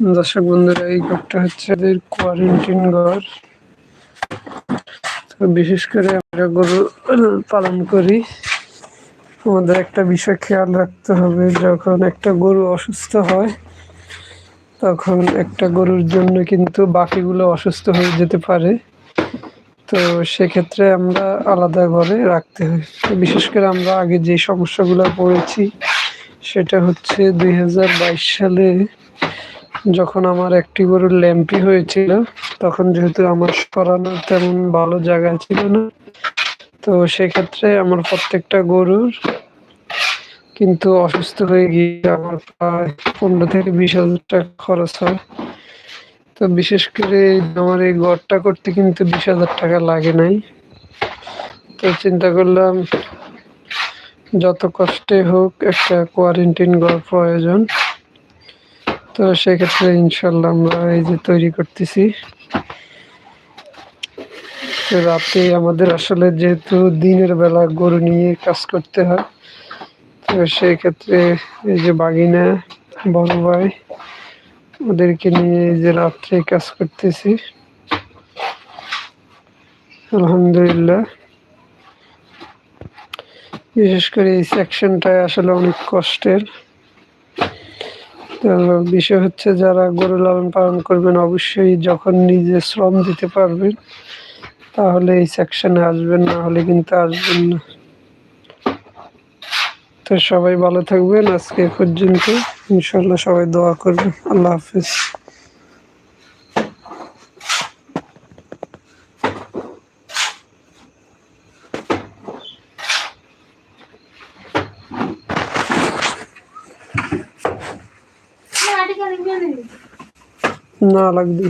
দর্শক বন্ধুরা, এই ঘরটা হচ্ছে এদের কোয়ারেন্টিন ঘর। বিশেষ করে আমরা গরু পালন করি। আমাদের একটা বিষয় খেয়াল রাখতে হবে, যখন একটা গরু অসুস্থ হয়, তখন একটা গরুর জন্য কিন্তু বাকিগুলো অসুস্থ হয়ে যেতে পারে। তো সেক্ষেত্রে আমরা আলাদা ঘরে রাখতে হয়। বিশেষ করে আমরা আগে যে সমস্যাগুলো পড়েছি, সেটা হচ্ছে দুই হাজার বাইশ সালে যখন আমার একটি গরুর ল্যাম্পি হয়েছিল, তখন যেহেতু আমার সরানোর তেমন ভালো জায়গা ছিল না, তো সেক্ষেত্রে আমার প্রত্যেকটা গরুর কিন্তু অসুস্থ হয়ে গিয়ে আমার প্রায় পনেরো থেকে বিশ হাজার টাকা খরচ হয়। তো বিশেষ করে আমার এই ঘরটা করতে কিন্তু বিশ হাজার টাকা লাগে নাই। তো চিন্তা করলাম, যত কষ্টে হোক একটা কোয়ারেন্টিন ঘর প্রয়োজন। তো সেক্ষেত্রে ইনশাল্লাহ আমরা এই যে তৈরি করতেছি। রাতে আমাদের আসলে যেহেতু দিনের বেলা গরু নিয়ে কাজ করতে হয়, তো সেই ক্ষেত্রে এই যে বাগিনা, বড় ভাই ওদেরকে নিয়ে এই যে রাত্রে কাজ করতেছি। আলহামদুলিল্লাহ। বিশেষ করে এই সেকশনটায় আসলে অনেক কষ্টের। বিষয় হচ্ছে যারা গরু লালন পালন করবেন, অবশ্যই যখন নিজে শ্রম দিতে পারবেন, তাহলে এই সেকশনে আসবেন, না হলে কিন্তু আসবেন না। তো সবাই ভালো থাকবেন, আজকে পর্যন্ত ইনশাল্লাহ সবাই দোয়া করবেন। আল্লাহ হাফিজ। না লাগবে